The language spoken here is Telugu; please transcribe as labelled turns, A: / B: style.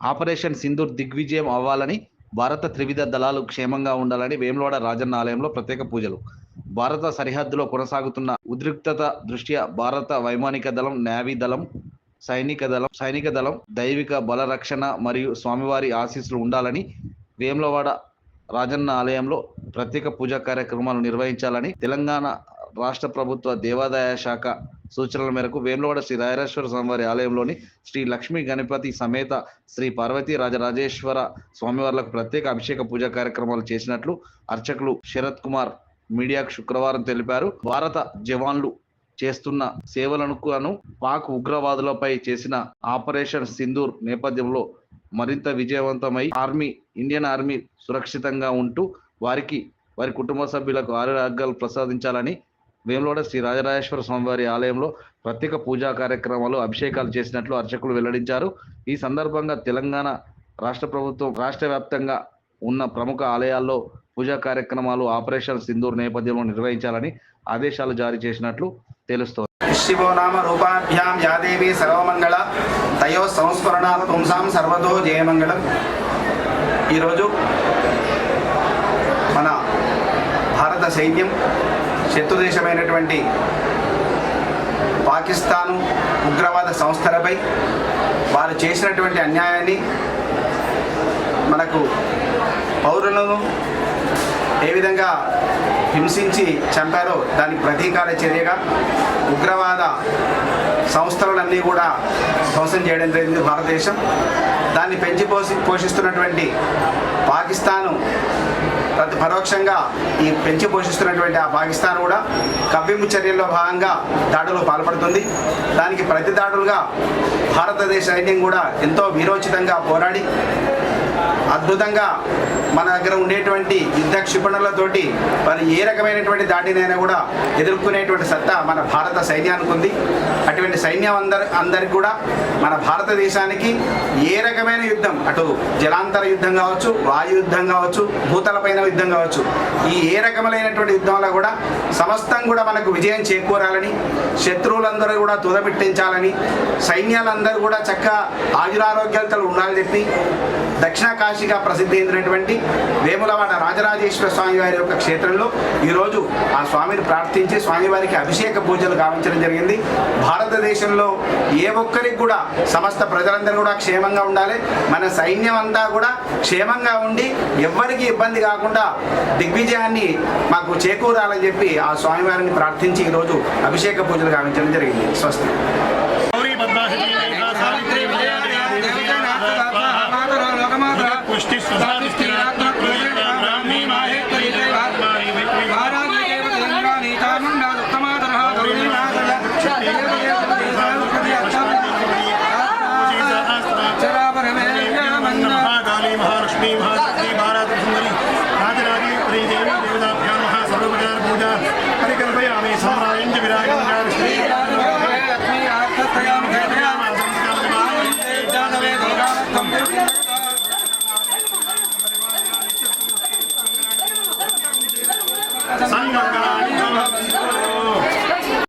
A: ఆపరేషన్ సింధూర్ దిగ్విజయం అవ్వాలని భారత త్రివిధ దళాలు క్షేమంగా ఉండాలని వేములవాడ రాజన్న ఆలయంలో ప్రత్యేక పూజలు. భారత సరిహద్దులో కొనసాగుతున్న ఉద్రిక్తత దృష్ట్యా భారత వైమానిక దళం నావీ దళం సైనిక దళం సైనిక దళం దైవిక బలరక్షణ మరియు స్వామివారి ఆశీస్సులు ఉండాలని వేములవాడ రాజన్న ఆలయంలో ప్రత్యేక పూజా కార్యక్రమాలు నిర్వహించాలని తెలంగాణ రాష్ట్ర ప్రభుత్వ దేవాదాయ శాఖ సూచనల మేరకు వేములవాడ శ్రీ రాయరేశ్వర స్వామివారి ఆలయంలోని శ్రీ లక్ష్మీ గణపతి సమేత శ్రీ పార్వతీ రాజరాజేశ్వర స్వామివార్లకు ప్రత్యేక అభిషేక పూజా కార్యక్రమాలు చేసినట్లు అర్చకులు శరత్ కుమార్ మీడియాకు శుక్రవారం తెలిపారు. భారత జవాన్లు చేస్తున్న సేవలను పాక్ ఉగ్రవాదులపై చేసిన ఆపరేషన్ సింధూర్ నేపథ్యంలో మరింత విజయవంతమై ఆర్మీ ఇండియన్ ఆర్మీ సురక్షితంగా ఉంటూ వారికి వారి కుటుంబ సభ్యులకు ఆరోగ్యాలు ప్రసాదించాలని వేములవాడ శ్రీ రాజరాజేశ్వర స్వామివారి ఆలయంలో ప్రత్యేక పూజా కార్యక్రమాలు అభిషేకాలు చేసినట్లు అర్చకులు వెల్లడించారు. ఈ సందర్భంగా తెలంగాణ రాష్ట్ర ప్రభుత్వం రాష్ట్ర వ్యాప్తంగా ఉన్న ప్రముఖ ఆలయాల్లో పూజా కార్యక్రమాలు ఆపరేషన్ సింధూర్ నేపథ్యంలో నిర్వహించాలని ఆదేశాలు జారీ చేసినట్లు తెలుస్తోంది.
B: శివో నామ రూపాభ్యాం యాదేవి సర్వమంగళ తయో సంస్మరణ పుంసాం సర్వతో జయమంగళం. ఈరోజు మన భారత సైన్యం శత్రుదేశమైనటువంటి పాకిస్తాను ఉగ్రవాద సంస్థలపై వారు చేసినటువంటి అన్యాయాన్ని మనకు పౌరులను ఏ విధంగా హింసించి చంపారో దానికి ప్రతీకార చర్యగా ఉగ్రవాద సంస్థలన్నీ కూడా ధ్వంసం చేయడం జరిగింది భారతదేశం. దాన్ని పెంచి పోషి పోషిస్తున్నటువంటి పాకిస్తాను ప్రతి పరోక్షంగా ఈ పెంచి పోషిస్తున్నటువంటి ఆ పాకిస్తాన్ కూడా కవ్వింపు చర్యల్లో భాగంగా దాడులు పాల్పడుతుంది. దానికి ప్రతి దాడులుగా భారతదేశ సైన్యం కూడా ఎంతో వీరోచితంగా పోరాడి అద్భుతంగా మన దగ్గర ఉండేటువంటి యుద్ధ క్షిపణులతోటి మరి ఏ రకమైనటువంటి దాడినైనా కూడా ఎదుర్కొనేటువంటి సత్తా మన భారత సైన్యానికి ఉంది. అటువంటి సైన్యం అందరి అందరికి కూడా మన భారతదేశానికి ఏ రకమైన యుద్ధం అటు జలాంతర యుద్ధం కావచ్చు వాయు యుద్ధం కావచ్చు భూతలపైన యుద్ధం కావచ్చు ఈ ఏ రకములైనటువంటి యుద్ధంలో కూడా సమస్తం కూడా మనకు విజయం చేకూరాలని శత్రువులందరూ కూడా తుదపెట్టించాలని సైన్యాలందరూ కూడా చక్కగా ఆయురారోగ్యాలతో ఉండాలని చెప్పి దక్షిణ కాశీగా ప్రసిద్ధి చెందినటువంటి వేములవాడ రాజరాజేశ్వర స్వామి వారి యొక్క క్షేత్రంలో ఈరోజు ఆ స్వామిని ప్రార్థించి స్వామివారికి అభిషేక పూజలు గావించడం జరిగింది. భారతదేశంలో ఏ ఒక్కరికి కూడా సమస్త ప్రజలందరూ కూడా క్షేమంగా ఉండాలి. మన సైన్యం అంతా కూడా క్షేమంగా ఉండి ఎవ్వరికి ఇబ్బంది కాకుండా దిగ్విజయాన్ని మాకు చేకూరాలని చెప్పి ఆ స్వామివారిని ప్రార్థించి ఈరోజు అభిషేక పూజలు గావించడం జరిగింది. స్వస్తి.
C: पुष्टि उत्तमादरः